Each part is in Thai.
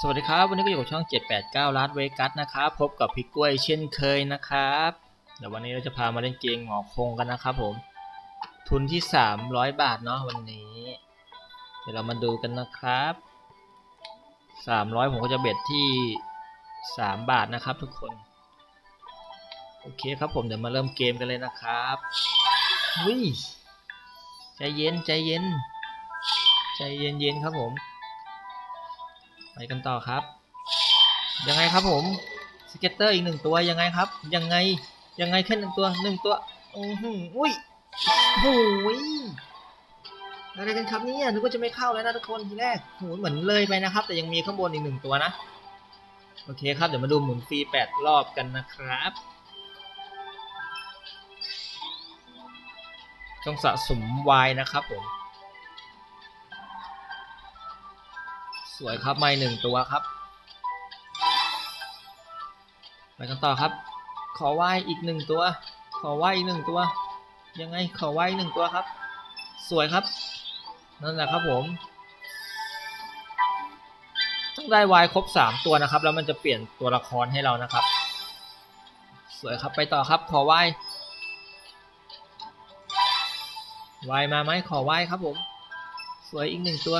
สวัสดีครับ วันนี้ก็อยู่กับช่อง 789ล้านเวกัสนะครับ พบกับพี่กล้วยเช่นเคยนะครับเดี๋ยววันนี้เราจะพามาเล่นเกมหงอคงกันนะครับผม ทุนที่ 300 บาทเนาะวันนี้ เดี๋ยวเรามาดูกันนะครับ 300 ผมก็จะเบ็ดที่ 3 บาทนะครับทุกคน โอเคครับผมเดี๋ยวมาเริ่มเกมกันเลยนะครับวิใจเย็นใจเย็น ใจเย็นเย็นๆครับผม ไปกันต่อครับ ยังไงครับผมสเก็ตเตอร์อีกหนึ่งตัวยังไงครับ ยังไงยังไงแค่หนึ่งตัวหนึ่งตัวอือหืออุ้ยโอ้ยอะไรกันครับเนี่ยนึกว่าจะไม่เข้าแล้วนะทุกคนทีแรกโหเหมือนเลยไปนะครับ แต่ยังมีข้างบนอีกหนึ่งตัวนะโอเคครับเดี๋ยวมาดูหมุนฟรีแปดรอบกันนะครับต้องสะสมวายนะครับผม สวยครับไม่หนึ่งตัวครับ ไปกันต่อครับ ขอไหวอีกหนึ่งตัว ขอไหวอีกหนึ่งตัว ยังไงขอไหวหนึ่งตัวครับ สวยครับ นั่นแหละครับผมต้องได้วายครบสามตัวนะครับ แล้วมันจะเปลี่ยนตัวละครให้เรานะครับ สวยครับไปต่อครับ ขอไหววายมาไหมขอไหวครับผม สวยอีกหนึ่งตัว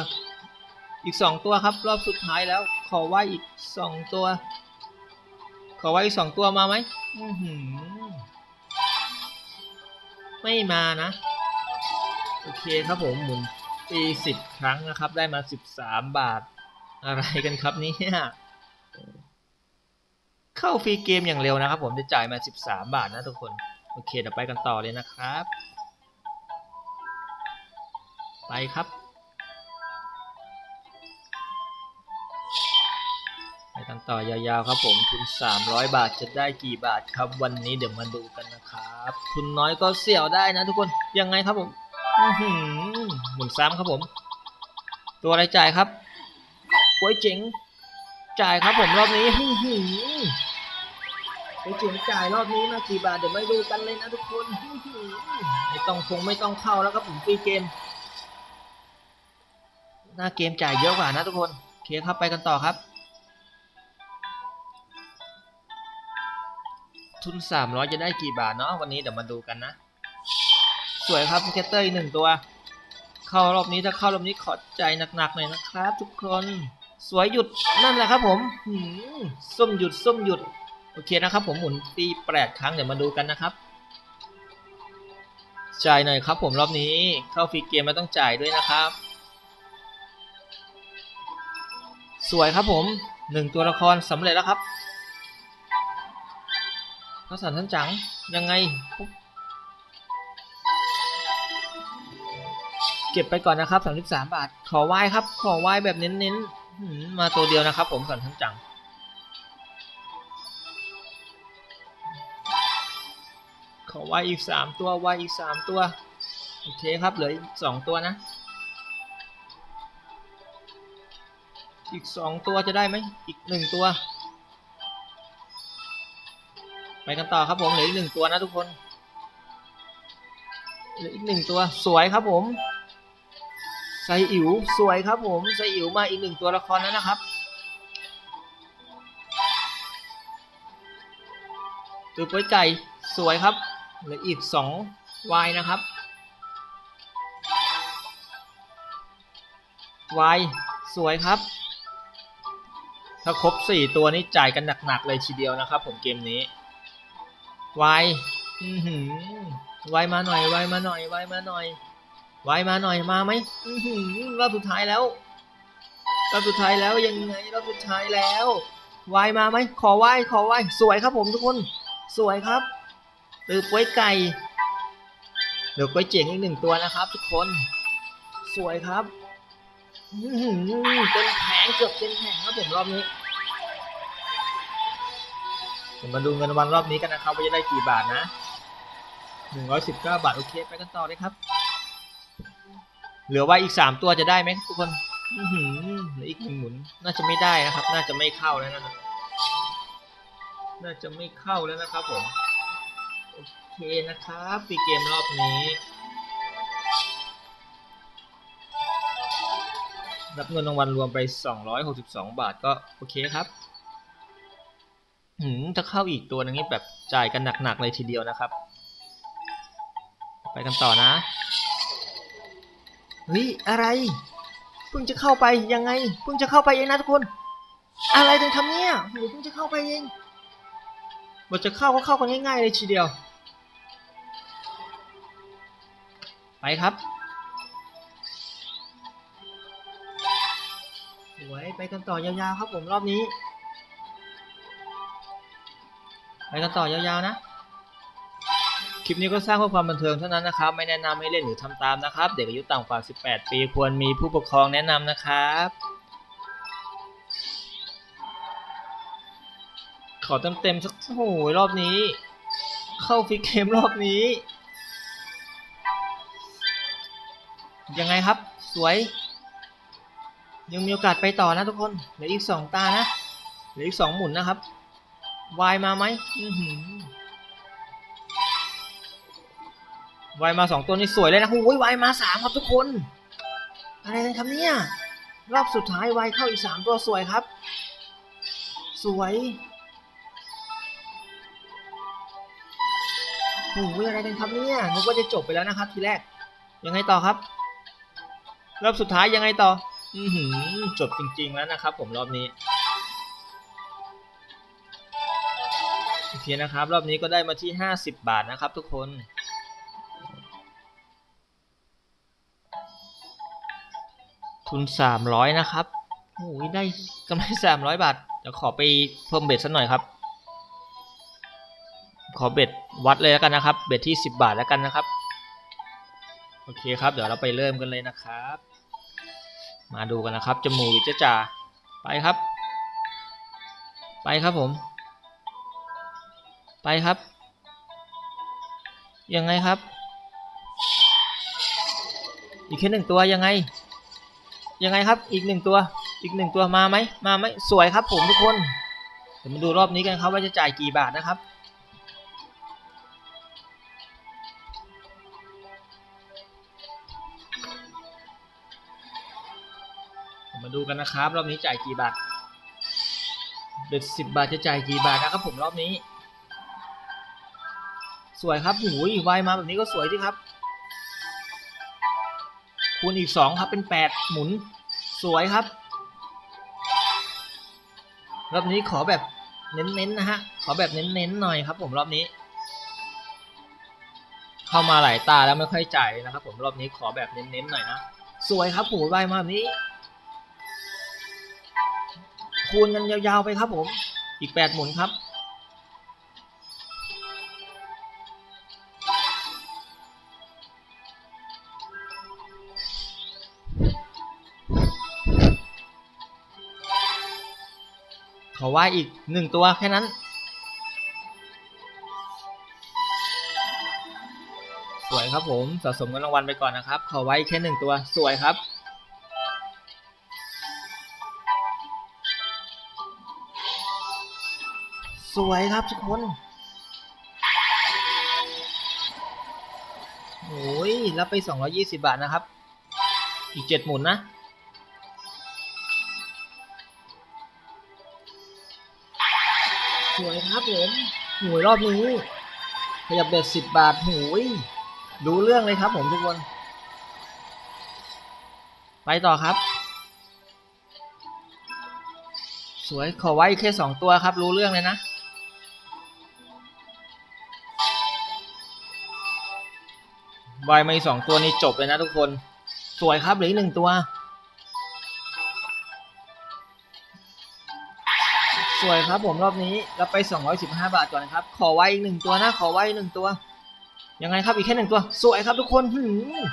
อีกสองตัวครับ รอบสุดท้ายแล้ว ขอไหว้อีกสองตัว ขอไหว้อีกสองตัวมาไหมไม่มานะ โอเคครับผมหมุนปีสิบครั้งนะครับ ได้มาสิบสามบาท อะไรกันครับเนี่ยเข้าฟรีเกมอย่างเร็วนะครับผมจะจ่ายมาสิบสามบาทนะทุกคน โอเคเดี๋ยวไปกันต่อเลยนะครับ ไปครับ กันต่อยาวๆครับผมทุน 300 บาทจะได้กี่บาทครับ วันนี้เดี๋ยวมาดูกันนะครับทุนน้อยก็เสี่ยวได้นะทุกคนยังไงครับผมอือหือหมุนซ้ำครับผม ตัวอะไรจ่ายครับก๋วยเจ๋งจ่ายครับผมรอบนี้อื้อหืก๋วยเจ๋งจ่ายรอบนี้มากี่บาทเดี๋ยวมาดูกันเลยนะทุกคนไม่ต้องคงไม่ต้องเข้าแล้วครับผมฟรีเกมหน้าเกมจ่ายเยอะกว่านะทุกคนโอเคครับไปกันต่อครับ ทุน300จะได้กี่บาทเนาะวันนี้เดี๋ยวมาดูกันนะ สวยครับสเก็ตเตอร์อีกหนึ่งตัว เข้ารอบนี้ถ้าเข้ารอบนี้ขอใจหนักๆหน่อยนะครับ ทุกคน สวยหยุดนั่นแหละครับผมหืมส้มหยุดส้มหยุด โอเคนะครับ ผมหมุนฟรีแปดครั้งเดี๋ยวมาดูกันนะครับ จ่ายหน่อยครับ ผมรอบนี้เข้าฟรีเกมไม่ต้องจ่ายด้วยนะครับ สวยครับผมหนึ่งตัวละครสำเร็จแล้วครับ พระสันทันจังยังไงปุ๊บเก็บไปก่อนนะครับ 33 บาท ขอไหว้ครับ ขอไหว้แบบเน้นๆมมาตัวเดียวนะครับ ผมสันทันจังขอไหว้อีกสามตัวไหว้อีกสามตัวโอเคครับเหลืออีกสองตัวนะ อีกสองตัวจะได้ไหมอีกหนึ่งตัว ไปกันต่อครับผมเหลืออีกหนึ่งตัวนะทุกคนเหลืออีกหนึ่งตัวสวยครับผมไซอิ๋วสวยครับผมไซอิ๋วมาอีกหนึ่งตัวละครแล้วนะครับตัวป้วยไก่สวยครับเหลืออีกสองวายนะครับวายสวยครับ ถ้าครบสี่ตัวนี้จ่ายกันหนักๆเลยทีเดียวนะครับผมเกมนี้ วายอือหือวายมาหน่อยวายมาหน่อยวายมาหน่อยวายมาหน่อยมาไหมอือหือรอบสุดท้ายแล้วรอบสุดท้ายแล้วยังไงรอบสุดท้ายแล้ววายมาไหมขอวายขอวายสวยครับผมทุกคน สวยครับตือป้วยไก่เหลือป้วยเจ๋งอีกหนึ่งตัวนะครับ ทุกคน สวยครับอือหือเต็มแผงเกือบเต็มแผงครับผมรอบนี้ เดี๋ยวมาดูเงินรางวันรอบนี้กันนะครับว่าจะได้กี่บาทนะหนึ่งร้อยสิบเก้าบาทโอเคไปกันต่อเลยครับ เหลือไว้อีกสามตัวจะได้ไหมทุกคนอื้อหืออีกหนึ่งหมุนน่าจะไม่ได้นะครับ น่าจะไม่เข้าแล้วนะน่าจะไม่เข้าแล้วนะครับผมโอเคนะครับปีเกมรอบนี้รับเงินรางวัลรวมไป 262 บาทก็โอเคครับ หืมถ้าเข้าอีกตัวนึงนี่แบบจ่ายกันหนักๆเลยทีเดียวนะครับ ไปกันต่อนะเฮ้ยอะไรเพิ่งจะเข้าไปยังไงเพิ่งจะเข้าไปเองนะทุกคน อะไรกันครับเนี่ยเพิ่งจะเข้าไปเองบทจะเข้าก็เข้ากันง่ายๆเลยทีเดียว ไปครับสวยไปกันต่อยาวๆครับผมรอบนี้ ไปกันต่อยาวๆนะ คลิปนี้ก็สร้างเพื่อความบันเทิงเท่านั้นนะครับ ไม่แนะนำให้เล่นหรือทำตามนะครับ เด็กอายุต่ำกว่า 18 ปีควรมีผู้ปกครองแนะนำนะครับ ขอเต็มๆสักโอ้โหรอบนี้ เข้าฟิกเกมรอบนี้ ยังไงครับ สวย ยังมีโอกาสไปต่อนะทุกคน เหลืออีกสองตานะ เหลืออีกสองหมุนนะครับ วายมาไหมวายมาสองตัวนี่สวยเลยนะโอ้ยวายมาสามครับทุกคน อะไรกันครับเนี่ย รอบสุดท้ายวายเข้าอีกสามตัวสวยครับ สวยโอ้ยอะไรกันครับเนี่ยนึกว่าจะจบไปแล้วนะครับ ทีแรก ยังไงต่อครับ รอบสุดท้ายยังไงต่อ อือหือจบจริง ๆ แล้วนะครับ ผมรอบนี้ อเคนะครับ รอบนี้ก็ได้มาที่ 50 บาทนะครับทุกคนทุน 300 นะครับโอ้ยได้กำไร 300 บาทเดี๋ยวขอไปเพิ่มเบ็ดสักหน่อยครับ ขอเบ็ดวัดเลยแล้วกันนะครับ เบ็ดที่ 10 บาทแล้วกันนะครับ โอเคครับ เดี๋ยวเราไปเริ่มกันเลยนะครับ มาดูกันนะครับจมูหรือจะจ่าไปครับ ไปครับผม ไปครับ ยังไงครับ อีกแค่หนึ่งตัวยังไง ยังไงครับอีกหนึ่งตัว อีกหนึ่งตัวมาไหมมาไหมสวยครับผมทุกคนเดี๋ยวมาดูรอบนี้กันครับว่าจะจ่ายกี่บาทนะครับมาดูกันนะครับ รอบนี้จ่ายกี่บาทเบ็ดสิบบาทจะจ่ายกี่บาทนะครับผมรอบนี้ สวยครับหูยวายมาแบบนี้ก็สวยที่ครับ คูณอีกสองครับเป็นแปดหมุน สวยครับ รอบนี้ขอแบบเน้นๆนะฮะ ขอแบบเน้นๆหน่อยครับ ผมรอบนี้ เข้ามาหลายตาแล้วไม่ค่อยจ่ายนะครับ ผมรอบนี้ขอแบบเน้นๆหน่อยนะ สวยครับหูยวายมาแบบนี้ คูณกันยาวๆไปครับผม อีกแปดหมุนครับ ขอว่าอีกหนึ่งตัวแค่นั้น สวยครับผมสะสมเงินรางวัลไปก่อนนะครับ ขอไว้แค่หนึ่งตัวสวยครับ สวยครับทุกคนโอ้ยรับไป 220 บาทนะครับ อีก 7 หมุนนะ สวยครับผมหวยรอบนี้ขยับเด็ด10บบาทโหยดูเรื่องเลยครับผมทุกคน ไปต่อครับ สวยขอไว้แค่สองตัวครับ รู้เรื่องเลยนะวายมาอีกสองตัวนี้จบเลยนะทุกคน สวยครับเหลืออีกหนึ่งตัว สวยครับผมรอบนี้รับไป 215 บาทก่อนนะครับ ขอไว้อีกหนึ่งตัวนะ ขอไว้อีกหนึ่งตัว ยังไงครับอีกแค่หนึ่งตัว สวยครับทุกคนหืม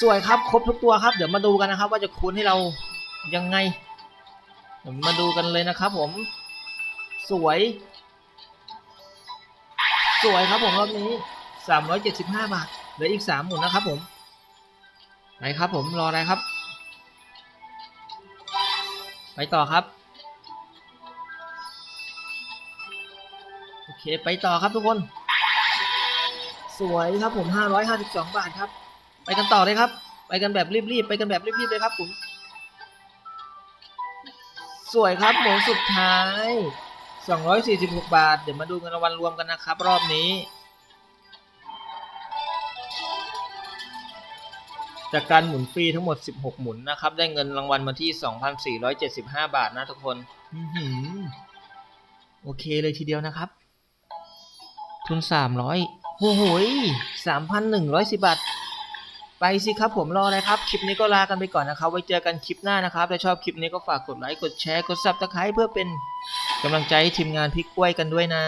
สวยครับครบทุกตัวครับ เดี๋ยวมาดูกันนะครับ ว่าจะคูณให้เรายังไง เดี๋ยวมาดูกันเลยนะครับ ผม สวย สวยครับผมรอบนี้ 375 บาทเหลืออีก3หมุนนะครับ ผมไปครับ ผมรออะไรครับ ไปต่อครับ ไปต่อครับทุกคน สวยครับผม 552 บาทครับ ไปกันต่อเลยครับ ไปกันแบบรีบๆ ไปกันแบบรีบๆเลยครับผม สวยครับหมุนสุดท้าย 246 บาท เดี๋ยวมาดูเงินรางวัลรวมกันนะครับ รอบนี้จากการหมุนฟรีทั้งหมด 16 หมุนนะครับ ได้เงินรางวัลมาที่ 2,475 บาทนะทุกคนอโอเคเลยทีเดียวนะครับ ทุนสามร้อยโอ้โหนึ่งร้อยสิบบาท ไปสิครับผมรออะไรครับ คลิปนี้ก็ลากันไปก่อนนะครับ ไว้เจอกันคลิปหน้านะครับ ถ้าชอบคลิปนี้ก็ฝากกดไลค์ กดแชร์ กดซับสไครต์เพื่อเป็นกำลังใจให้ทีมงานพิกกล้วยกันด้วยนะ